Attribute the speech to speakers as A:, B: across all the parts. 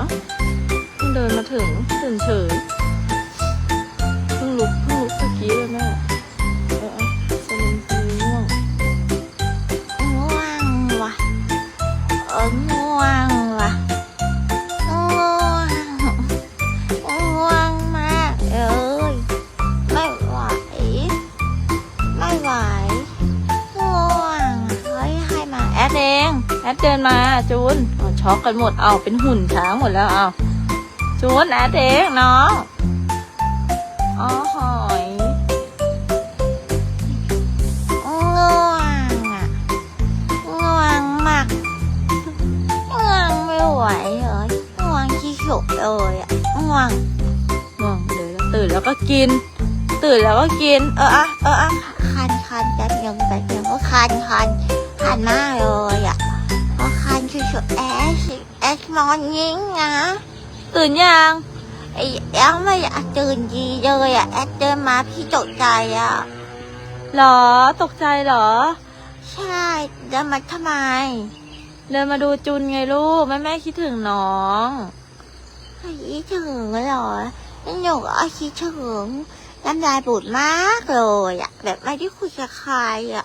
A: เอ้าเพิ่งเดินมาถึงตื่นเฉย เดินมาจูนช็อกกันหมดเอาเป็นหุ่นช้างหมดแล้วเอาจูนแอดเองน้องอ๋อหอย
B: ง่วงอะง่วงมากง่วงไม่ไหวเลยง่วงที่สุดเลยอะง่วง
A: ง่วงเลยแล้วตื่นแล้วก็กิน ตื่นแล้วก็กิน เอออะเอออะ
B: คันคันแป๊บยังแป๊บยังก็คันคันคันมาก แอสมอนยิงนะ
A: ตื่นยัง
B: ไอ้ยังไม่อยากตื่นดีเลยอะแอดเดินมาพี่ตกใจอะ
A: หรอ ตกใจเหรอ
B: ใช่เดินมาทำไม
A: เดินมาดูจุนไงลูกแม่แม่คิดถึงน้อง
B: คิดถึงเหรอหนูก็คิดถึงน้ำลายบูดมากเลยอะแบบไม่ได้คุยกับใครอะ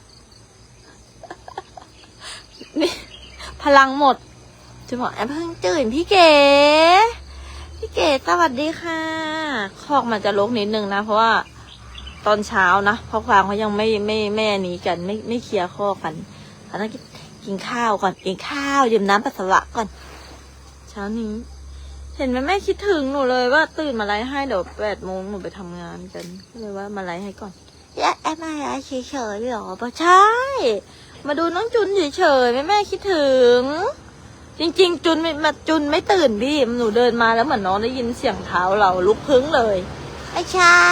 A: พลังหมด
B: จะบอกแอดเพิ่งตื่นพี่เก๋ พี่เก๋สวัสดีค่ะ
A: คอกมันจะลกนิดนึงนะ เพราะว่าตอนเช้านะเพ่อควางเขายังไม่ไม่แม่นี้กัน ไม่ไม่เคลียร์คอกกันอันนั้นกินข้าวก่อนกินข้าวดื่มน้ำปัสสาวะก่อน เช้านี้ เห็นไหมแม่คิดถึงหนูเลยว่าตื่นมาไลฟ์ให้เดี๋ยวแปดโมงหนูไปทำงานกันก็เลยว่ามาไลฟ์ให้ก่อน
B: แล้วแอดมาเฉยๆเหรอปะ
A: ใช่ มาดูน้องจุนเฉยๆแม่แม่คิดถึง จริง ๆ จุนไม่มาจุนไม่ตื่นพี่หนูเดินมาแล้วเหมือนน้องได้ยินเสียงเท้าเราลุกพึ่งเลย
B: ไม่ใช่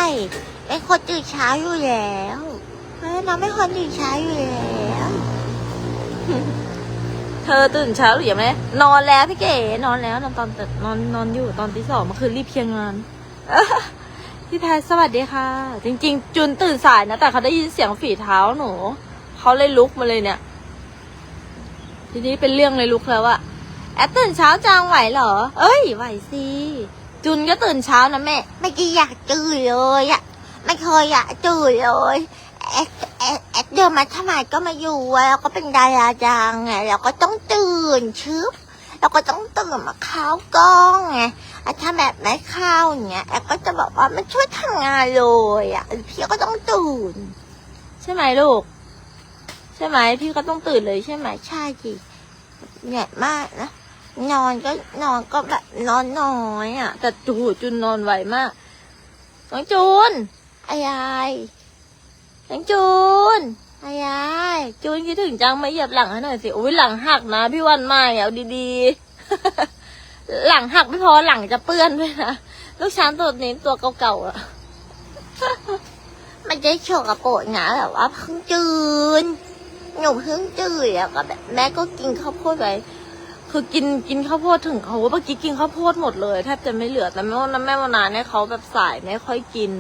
B: เป็นคนตื่นเช้าอยู่แล้วเฮ้ยน้องไม่คนตื่นเช้าอยู่แล้ว
A: เธอตื่นเช้าหรือยังไงนอนแล้วพี่เก๋นอนแล้วนอนตอนแต่นอนนอนอยู่ตอนที่สองเมื่อคืนรีบเคลียร์งานพี่แพทสวัสดีค่ะ จริง ๆ จุนตื่นสายนะแต่เขาได้ยินเสียงฝีเท้าหนูเขาเลยลุกมาเลยเนี่ย ทีนี้เป็นเรื่องเลยลุกแล้วอะ แอดตื่นเช้าจังไหวเหรอ เอ้ย ไหวสิ จุนก็ตื่นเช้านะแม่
B: ไม่ได้อยากตื่นเลยอะไม่เคยอยากตื่นเลยแอดแอดแอดเดินมาทำไมก็มาอยู่อะเราก็เป็นดาราดังไงเราก็ต้องตื่นชึบเราก็ต้องตื่นมาเข้ากล้องไงอะถ้าแบบไม่เข้าอย่างเงี้ยแอดก็จะบอกว่ามันช่วยทำงานเลยอะพี่ก็ต้องตื่น
A: ใช่ไหมลูก ใช่ไหมพี่ก็ต้องตื่นเลยใช่ไหม
B: ใช่สิเหนื่อยมากนะ นอนก็นอนก็แบบนอนน้อยอะ
A: แต่จูจุนนอนไวมากน้องจูน
B: ไอ้ยาย
A: น้องจูน
B: ไอ้ยาย
A: จูนคิดถึงจังมาเหยียบหลังให้หน่อยสิโอ้ยหลังหักนะพี่วันม่เอาดีๆ หลังหักไม่พอหลังจะเปื้อนด้วยนะลูกช้างตัวนี้ตัวเก่าๆอะ
B: มันจะโชกกระโปรงนะแบบว่าเพิ่งจืนหนูเพิ่งจืนแล้วก็แบบแม่ก็กินข้าวโพดไป
A: คือกินกินข้าวโพดถึงเขาเมื่อกี้กินข้าวโพดหมดเลยแทบจะไม่เหลือแต่แม่ว่าแม่วานานเนี่ยเขาแบบสายไม่ค่อยกิน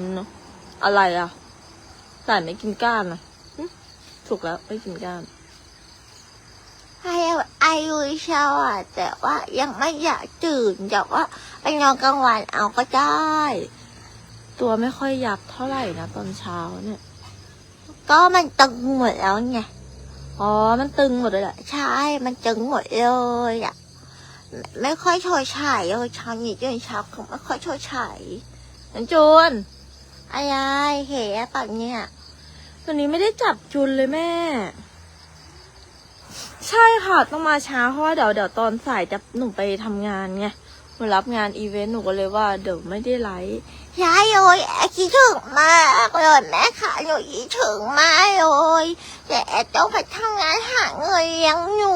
A: อะไรอะสายไม่กินก้านอะหึถูกแล้วไม่กินก้าน
B: ให้อายุเช้าอะแต่ว่ายังไม่อยากตื่นแต่ว่าไปนอนกลางวันเอาก็ได้
A: ตัวไม่ค่อยยับเท่าไหร่นะตอนเช้าเนี่ย
B: ก็มันตึงหมดแล้วไง
A: อ๋อ มันตึงหมดเลยแหละ
B: ใช่ มันตึงหมดเลยอะ ไม่ค่อยโชยฉายเลยเช้านี้จนเช้าคงไม่ค่อยโชยฉาย
A: นันจูน
B: อะไรเหี้ยปากเนี่ย
A: วันนี้ไม่ได้จับจุนเลยแม่ ใช่ค่ะ ต้องมาช้าเพราะว่าเดี๋ยวเดี๋ยวตอนสายจะหนูไปทำงานไง หนูรับงานอีเวนต์หนูก็เลยว่าเดี๋ยวไม่ได้ไลฟ์
B: ยายโอ้ยแอคิดถึงมากเลยแม่ค่ะหนูคิดถึงมากเลยแต่แอต้องไปทำงานหาเงินเลี้ยงหนู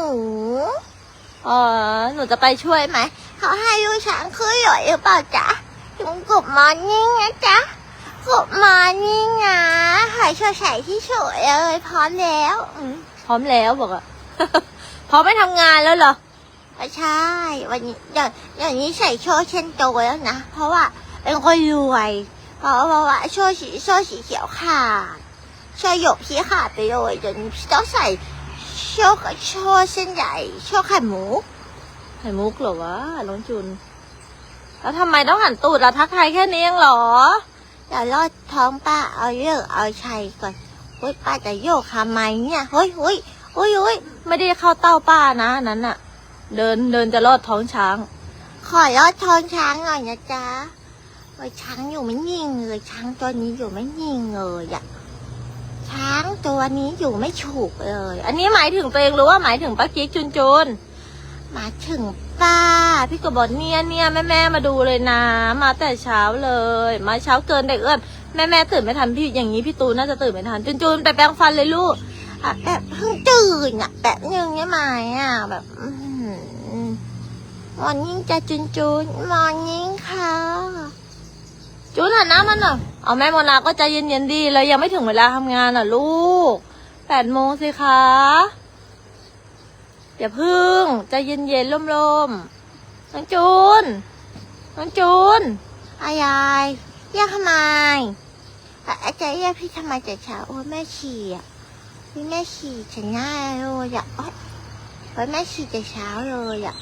A: อ๋อหนูจะไปช่วย
B: ใช่ไหมเขาให้ลูกช้างขึ้นหน่อยหรือเปล่าจ๊ะถึงกบมอนิ่งนะจ๊ะกบมอนิ่งนะหายเฉยใส่ที่สวยเลยพร้อมแล้วอืม
A: พร้อมแล้วบอกอะพร้อมไปทำงานแล้วเหรอ
B: ไม่ใช่ วันนี้อย่างอย่างนี้ใส่โชว์เช่นโตแล้วนะ เพราะว่าเป็นคนรวย เพราะเพราะว่าโชว์สีโชว์สีเขียวขาดโชว์หยกพี่ขาดไปเลยเดี๋ยวนี้พี่ต้องใส่โชว์กับโชว์เส้นใหญ่โชว์ไข่หมู
A: ไข่มุกเหรอวะน้องจุน แล้วทำไมต้องหันตูดล่ะทักทายแค่นี้เองเหรอ
B: เดี๋ยวรอดท้องป้าเอาเยอะเอาชัยก่อนเฮ้ยป้าจะโยกทำไมเนี่ยเฮ้ยเฮ้ยเฮ้ยเฮ้ย
A: ไม่ได้เข้าเต้าป้านะนั้นอะ เดินเดินจะลอดท้องช้าง
B: ขอรอดท้องช้างหน่อยนะจ๊ะเฮ้ยช้างอยู่ไม่นิ่งเลยช้างตัวนี้อยู่ไม่นิ่งเลยอะช้างตัวนี้อยู่ไม่ฉุกเลย
A: อันนี้หมายถึงตัวเองหรือว่าหมายถึงป้ากิ๊กจุนจุน
B: มาถึงป้า
A: พี่ก็บอกเนี่ยเนี่ยแม่แม่มาดูเลยนะ มาแต่เช้าเลย มาเช้าเกินเด็กเอื้อนแม่แม่ตื่นไม่ทันพี่อย่างนี้พี่ตูนน่าจะตื่นไม่ทันจุนจุนไปแปรงฟันเลยลูก
B: อะแบบเพิ่งตื่นอะแบบนึงใช่ไหมอะแบบมอร์นิ่งจะจุนจุนมอร์นิ่งค่ะ
A: จูนหันหน้ามันหน่อยเอาแม่โมนาก็ใจเย็นๆดีเลยยังไม่ถึงเวลาทำงานอะลูกแปดโมงสิคะอย่าพึ่งใจเย็นๆร่มๆน้องจูนน้องจูน
B: อายายเรียกทำไมอาจารย์เรียกพี่ทำไมแต่เช้าโอ้แม่ฉี่อะ พี่แม่ฉี่ฉันหน้าเลยอะโอ๊ยโอ้ยแม่ฉี่แต่เช้าเลยอะ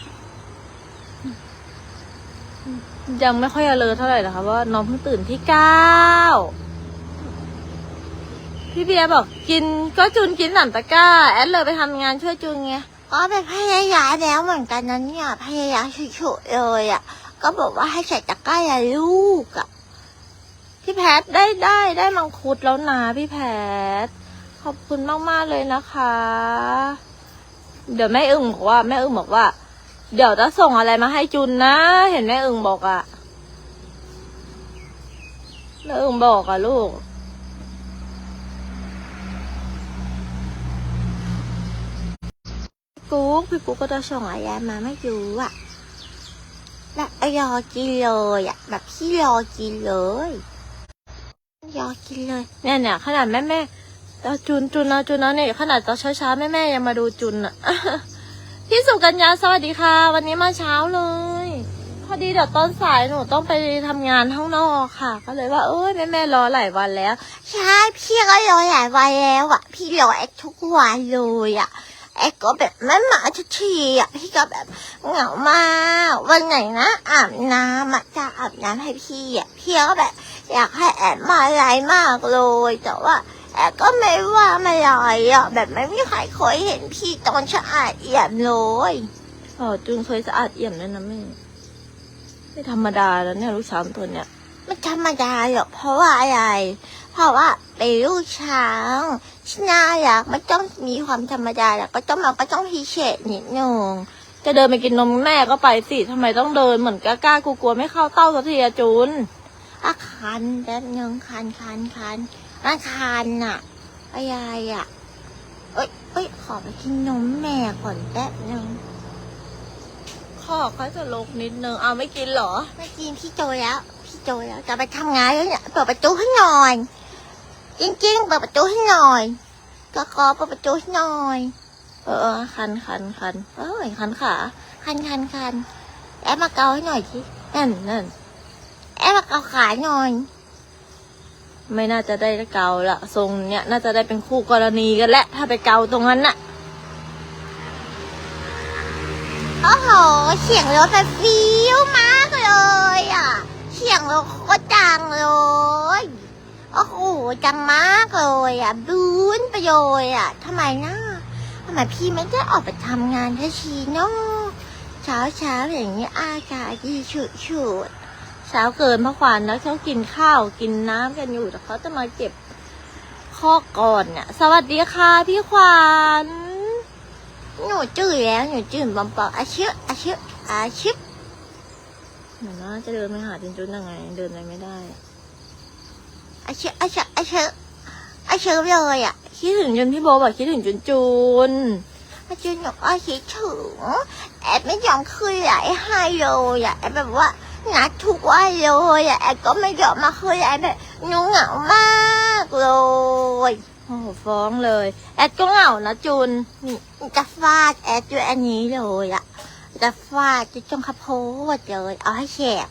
A: ยังไม่ค่อยอเลอเท่าไหร่นะคะเพราะว่าน้องเพิ่งตื่นที่เก้าพี่เบียร์บอกกินก็จูนกินหนำตะกร้า แอดเลยไปทำงานช่วยจูนไง
B: ก็ไปพยายามแล้วเหมือนกันนะเนี่ยพยายามฉุดๆเลยอะก็บอกว่าให้ใส่ตะกร้าอย่าลูกอะ
A: พี่แพทได้ได้ได้มังคุดแล้วนะพี่แพท ขอบคุณมาก ๆ เลยนะคะ เดี๋ยวแม่อึ่งบอกว่า แม่อึ่งบอกว่า เดี๋ยวจะส่งอะไรมาให้จุนนะ เห็นแม่อึ่งบอกอะแม่อึ่งบอกอะลูก
B: กุ๊กพี่กุ๊กก็จะส่งอะไรมาไม่รู้อะแบบรอกินเลยอะแบบพี่รอกินเลยรอกินเลย
A: เนี่ยเนี่ยขนาดแม่แม่ เอาจุนจุนนะจุนนะเนี่ยขนาดตอนเช้าๆแม่แม่ยังมาดูจุนอะพี่สุกัญญาสวัสดีค่ะ วันนี้มาเช้าเลย พอดีเดี๋ยวตอนสายหนูต้องไปทำงานข้างนอกค่ะ ก็เลยว่าเอ้ยแม่แม่รอหลายวันแล้ว
B: ใช่พี่ก็รอหลายวันแล้วอะพี่รอแอคทุกวันเลยอะแอคก็แบบไม่มาทุกทีอะพี่ก็แบบเหงามากวันไหนนะอาบน้ำอะจะอาบน้ำให้พี่อะพี่ก็แบบ อยากให้แอดมาไลฟ์มากเลยแต่ว่า แอดก็ไม่ว่ามาไลฟ์อะแบบไม่มีใครเคยเห็นพี่ตอนสะอาดเอี่ยมเลย
A: อ๋อจุนเคยสะอาดเอี่ยมด้วยนะแม่ไม่ธรรมดาแล้วเนี่ยลูกช้างตัวเนี้ย
B: ไม่ธรรมดาหรอกเพราะว่าอะไร เพราะว่าเป็นลูกช้างที่น่ารักไม่ต้องมีความธรรมดาแล้วก็ต้องมันก็ต้องพิเศษนิดนึง
A: จะเดินไปกินนมแม่ก็ไปสิทำไมต้องเดินเหมือนกล้าๆกลัวๆไม่เข้าเต้าสักทีอะจุน
B: อาคันแป๊บนึงคันคันคัน อาคันน่ะอะไรอะ เอ้ยเอ้ยขอไปกินนมแม่ก่อนแป๊บนึง
A: ข้อเขาจะลกนิดนึง เอาไม่กินเหรอ
B: เมื่อกี้พี่โจแล้ว พี่โจแล้ว จะไปทำงานแล้วเนี่ยเปิดประตูให้หน่อยจริงๆเปิดประตูให้หน่อยก็ขอเปิดประตูให้หน่อย
A: เออเออคันคันคันเอ้ยคันขา
B: คันคันคันแอบมาเกาให้หน่อยสิ
A: นั่นนั่น
B: แอบมาเกาขาหน่อย
A: ไม่น่าจะได้เกาละทรงเนี้ยน่าจะได้เป็นคู่กรณีกันแหละถ้าไปเกาตรงนั้นน่ะ
B: โอ้โหเสียงรถแบบฟิวมากเลยอะ เสียงรถก็ดังเลยโอ้โหดังมากเลยอะบูนไปเลยอะทำไมนะทำไมพี่ไม่ได้ออกไปทำงานทัชีเนาะเช้าเช้าอย่างนี้อากาศดีฉุดฉุด
A: เช้าเกินพระขวัญแล้วเขากินข้าวกินน้ำกันอยู่แต่เขาจะมาเก็บข้อก่อนเนี่ยสวัสดีค่ะพี่ขวัญ
B: หนูจืดแล้วหนูจืดบอมปออาชิบอาชิบอาชิบ
A: หนูน่าจะเดินไปหาจินจุนยังไง เดินไปไม่ได้อา
B: ชิบอาชิบอาชิบอาชิบเลยอะ
A: คิดถึงจนพี่โบบอกคิดถึงจุนจุน
B: อาจารย์หนูก็คิดถึงแอบไม่ยอมคืนไหลให้เลยอะแอบแบบว่า นัดทุกวันเลยอะแอบก็ไม่ยอมมาคืนไหลแบบหนูเหงามากเลย
A: โอ้โหฟ้องเลย แอดก็เหงานะจุน
B: นี่จะฟาดแอดด้วยอันนี้เลยอะจะฟาดจะจงขะโพดเลยเอาให้แฉก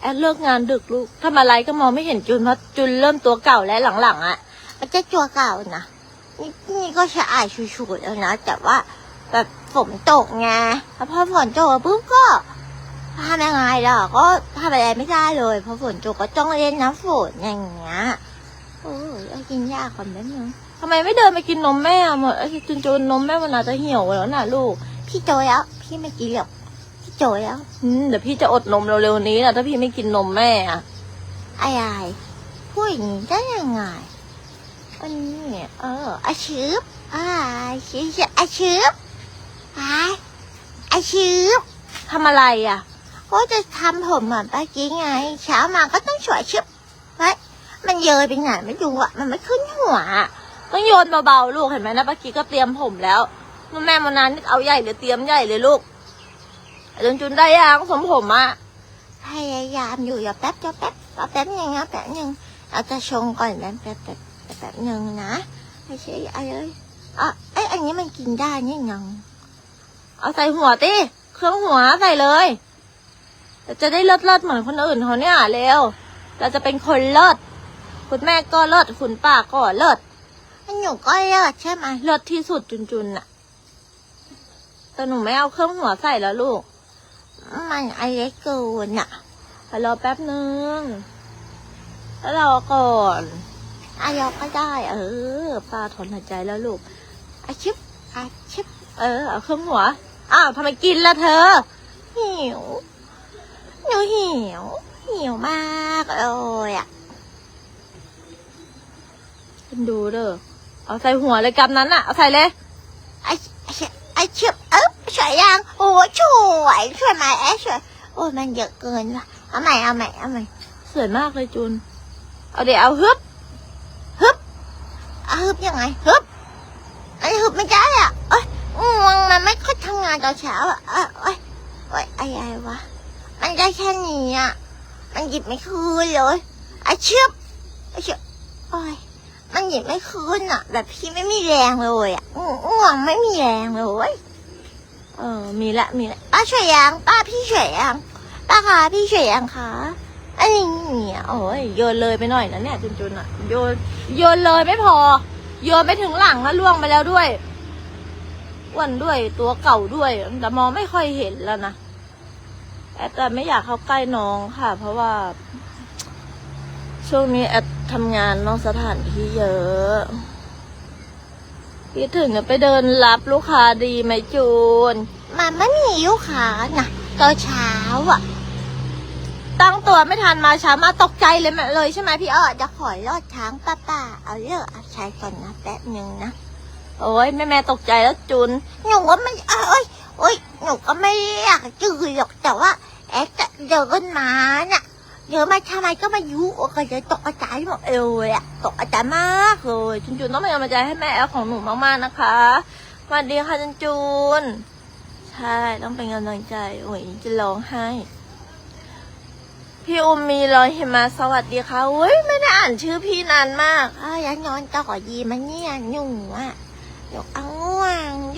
A: แอดเลิกงานดึกลูกทำอะไรก็มองไม่เห็นจุนเพราะจุนเริ่มตัวเก่าและหลังๆอะ
B: มันจะตัวเก่านะนี่นี่ก็สะอาดชุดๆแล้วนะแต่ว่าแบบฝนตกไงแล้วพอฝนตกปุ๊บก็ ทำยังไงล่ะก็ทำอะไรไม่ได้เลยเพราะฝนตกก็ต้องเล่นน้ำฝนอย่างเงี้ยโอ้ยเอากินยาก่อนแป๊บนึง
A: ทำไมไม่เดินไปกินนมแม่อะหมดไอ้จุนจุนนมแม่มันอาจจะเหี่ยวแล้วน่ะลูก
B: พี่โจแล้ว พี่ไม่กินหรอกพี่โจแล้ว
A: อืมเดี๋ยวพี่จะอดนมเร็วๆนี้นะถ้าพี่ไม่กินนมแม่อะ
B: ไอ้ไอ้พูดอย่างนี้ได้ยังไงอันนี้เอออาชืบอ่าชืบชืบอาชืบอ่าอาชืบ
A: ทำอะไรอะ
B: ก็จะทำผมเหมือนป้ากี้ไง เช้ามาก็ต้องสวยชืบไว้มันเยยไปไหนไม่ดูอะ มันไม่ขึ้นหัว
A: ต้องโยนเบาๆลูกเห็นไหมนะเมื่อกี้ก็เตรียมผมแล้วนู่นแม่มานานนี่เอาใหญ่หรือเตรียมใหญ่เลยลูกจนจุนได้ยังสมผมอะ
B: พยายามอยู่อย่าแป๊บอย่าแป๊บแป๊บนึงนะแป๊บนึงเราจะชงก่อนแป๊บแป๊บแป๊บแป๊บแป๊บนึงนะไม่ใช่อะไรเลยอะไอยอันนี้มันกินได้นี่ยัง
A: เอาใส่หัวติเครื่องหัวใส่เลย เราจะได้เลิศเลิศเหมือนคนอื่นเขาเนี่ยเร็ว เราจะเป็นคนเลิศคุณแม่ก็เลิศคุณป้าก็เลิศ
B: อันหนูก็เลิศใช่ไหม
A: เลิศที่สุดจุนจุนๆน่ะ แต่หนูไม่เอาเครื่องหัวใส่แล้วลูก
B: มันอะไรเกินอะ
A: รอแป๊บนึงแล้วราก่อน
B: อายอก็ได้
A: เออป้าถอนหายใจแล้วลูก
B: อาชิบอาชิบ
A: เออ เอาเครื่องหัว อ้าวทำไมกินละเธอ
B: หิว หนูหิว หิวมากเลยอะ
A: คุณดูเด้อเอาใส่หัวเลยกำนั้นอะเอาใส่เลย
B: อาชิบอาชิบเอ๊บสวยยังโอ้สวยสวยไหมแอะสวยโอ้ยมันเยอะเกินว่ะเอาใหม่เอาใหม่เอาใหม่
A: สวยมากเลยจุนเอาเดี๋ยวเอาฮึบ
B: เอาฮึบยังไงฮึบไอ้ฮึบไม่ได้อะเอ้ยง่วงมันไม่ค่อยทำงานตอนเช้าอะเอ้ยเอ้ยเอ้ยอะไรวะ มันได้แค่นี้อะ มันหยิบไม่คืนเลยอาชิบอาชิบโอ้ยมันหยิบไม่คืนอะ แบบพี่ไม่มีแรงเลยอะง่วงไม่มีแรงเลย
A: เออ มีละ มีละ
B: ป้าช่วยยัง ป้าพี่ช่วยยัง ป้าคะพี่ช่วยยังคะอันนี้เนี่ย
A: โอ้ยโยนเลยไปหน่อยนะเนี่ยจุนจุนอะโยน โยนเลยไม่พอ โยนไปถึงหลังแล้วล่วงไปแล้วด้วยอ้วนด้วยตัวเก่าด้วย แต่มองไม่ค่อยเห็นแล้วนะ แอดแต่ไม่อยากเข้าใกล้น้องค่ะ เพราะว่า ช่วงนี้แอดทำงานนอกสถานที่เยอะคิดถึงจะไปเดินรับลูกค้าดีไหมจูน
B: มันไม่มีลูกค้านะตอนเช้าอะ
A: ตั้งตัวไม่ทันมาช้ามาตกใจเลยแม่เลยใช่ไหมพี่
B: พี่
A: อ้อ
B: อ้อจะขอลอดช้างป้าป้าเอาเลิกเอาใช้ก่อนนะแป๊บหนึ่งนะ
A: โอ้ยแม่แม่ตกใจแล้วจูน
B: หนูก็ไม่เอ้ย เอ้ยหนูก็ไม่อยากจืดหรอกแต่ว่าแอดจะเดินมาน่ะเดินมาทำไมก็มายุก็จะตกใจหมดเลยอะตกใจมาก
A: เลยจุนจุนต้องเป็นกำลังใจให้แม่แอลของหนูมากๆนะคะสวัสดีค่ะจุนจุนใช่ต้องเป็นกำลังใจโอ้ยจะร้องไห้พี่อุมมีรอยหิมะสวัสดีค่ะอุ้ยไม่ได้อ่านชื่อพี่นานมาก
B: เอ้ยนอนต่อดีมันเนี่ยหนูอะหนูเอาง่วง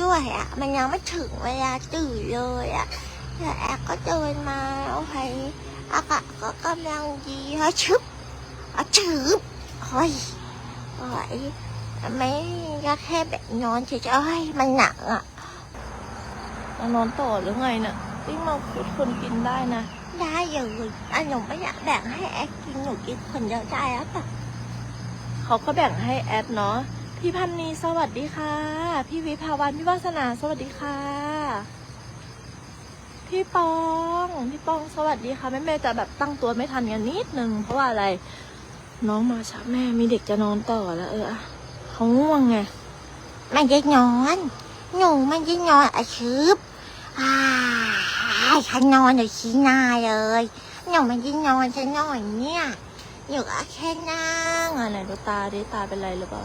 B: ด้วยอะ มันยังไม่ถึงเวลาตื่นเลยอะแล้วแอดก็เดินมาโอเคอากาศก็กำลังดีฮะชึบอะชึบเฮ้ยโอ้ยไม่ก็แค่แบบนอนเฉยๆเอ้ยมันหนักอะ
A: เรานอนต่อหรือไงเนี่ยวิ่งมาขุดคนกินได้นะ
B: ได้เลยอะหนูไม่อยากแบ่งให้แอดกินหนูกินคนเดียวได้แล้วปะ
A: เขาก็แบ่งให้แอดเนาะ พี่พันนีสวัสดีค่ะ พี่วิภาวันพี่วาสนาสวัสดีค่ะ พี่ปอง พี่ปองสวัสดีค่ะแม่แม่จะแบบตั้งตัวไม่ทันกันนิดนึงเพราะว่าอะไร น้องมาช้าแม่มีเด็กจะนอนต่อแล้ว เออเขาง่วงไง
B: มันจะนอนหนูมันจะนอนอะชึบอ่าฉันนอนอยู่ชี้หน้าเลยหนูมันจะนอนฉันนอนเนี่ยหนูก็แค่นั่ง
A: อ่าไหนดูตาดิตาเป็นไรหรือเปล่า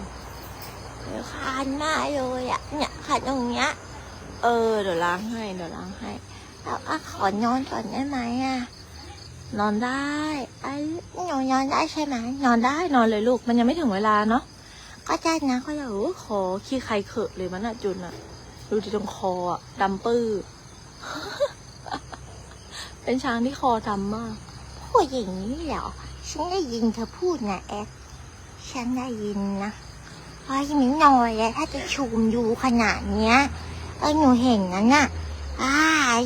B: คานมากเลยอะเนี่ยคานตรงเนี้ย
A: เออเดี๋ยวล้างให้เดี๋ยวล้างให้
B: เราก็ขอนอนก่อนได้ไหมอะ
A: นอนได้
B: ไอ้หนูนอนได้ใช่ไหม
A: นอนได้นอนเลยลูก มันยังไม่ถึงเวลาเนาะ
B: ก็ได้นะก็
A: โอ้โหคอขี้ใครเขอะเลยมันอะจุนอะดูที่ตรงคออะดำปื้อเป็นช้างที่คอดำมาก
B: พูดอย่างนี้เหรอฉันได้ยินเธอพูดนะแอดฉันได้ยินนะ เฮ้ยไม่นอนแล้วถ้าจะชูมยูขนาดเนี้ยเออหนูเห็นนั่นน่ะอ้า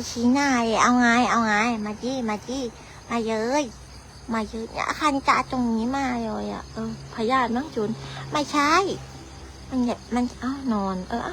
B: ชี้หน้าเลยเอาไงเอาไงมาจี้มาจี้มาเยยมาเยยเนี่ยคันจะตรงนี้มาเลยอะ
A: เออพยาธิมั้งจุน
B: ไม่ใช่ มันเนี่ยมันอ้าวนอนเออ